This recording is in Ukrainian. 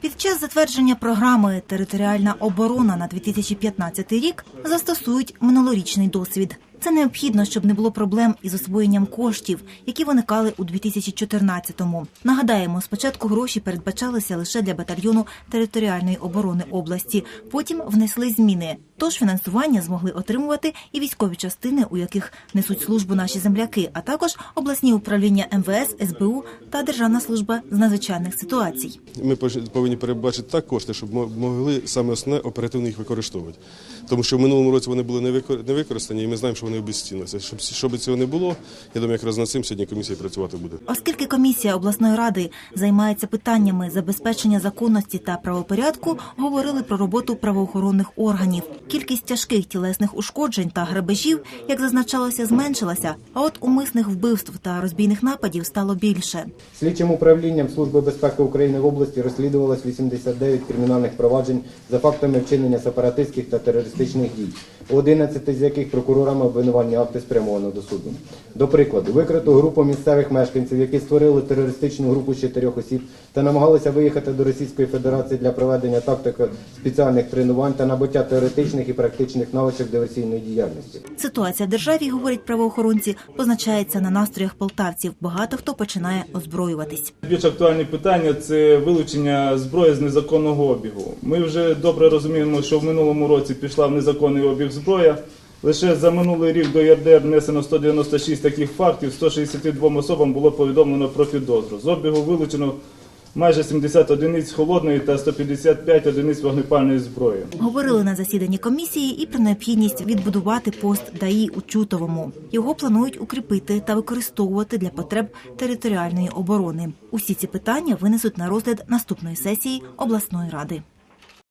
Під час затвердження програми Територіальна оборона на 2015 рік застосують минулорічний досвід. Це необхідно, щоб не було проблем із освоєнням коштів, які виникали у 2014-му. Нагадаємо, спочатку гроші передбачалися лише для батальйону територіальної оборони області. Потім внесли зміни. Тож фінансування змогли отримувати і військові частини, у яких несуть службу наші земляки, а також обласні управління МВС, СБУ та Державна служба з надзвичайних ситуацій. Ми повинні передбачити так кошти, щоб мо- могли саме основне оперативно їх використовувати. Тому що в минулому році вони були не викор- використані, і ми знаємо, що вони обезцінилися. Щоб, щоб цього не було, я думаю, якраз над цим сьогодні комісія працювати буде. Оскільки комісія обласної ради займається питаннями забезпечення законності та правопорядку, говорили про роботу правоохоронних органів. Кількість тяжких тілесних ушкоджень та грабежів, як зазначалося, зменшилася. А от умисних вбивств та розбійних нападів стало більше. Слідчим управлінням Служби безпеки України в області розслідувалось 89 кримінальних проваджень за фактами вчинення сепаратистських та терористичних дій, 11 з яких прокурорами обвинувальні акти спрямовано до суду. До прикладу, викрито групу місцевих мешканців, які створили терористичну групу з чотирьох осіб та намагалися виїхати до Російської Федерації для проведення тактико спеціальних тренувань та набуття теоретичних і практичних навичок диверсійної діяльності. Ситуація в державі, говорять правоохоронці, позначається на настроях полтавців. Багато хто починає озброюватись. Більш актуальні питання це вилучення зброї з незаконного обігу. Ми вже добре розуміємо, що в минулому році пішла в незаконний обіг зброя. Лише за минулий рік до ЄРДР внесено 196 таких фактів, 162 особам було повідомлено про підозру. З обігу вилучено майже 70 одиниць холодної та 155 одиниць вогнепальної зброї. Говорили на засіданні комісії і про необхідність відбудувати пост ДАІ у Чутовому. Його планують укріпити та використовувати для потреб територіальної оборони. Усі ці питання винесуть на розгляд наступної сесії обласної ради.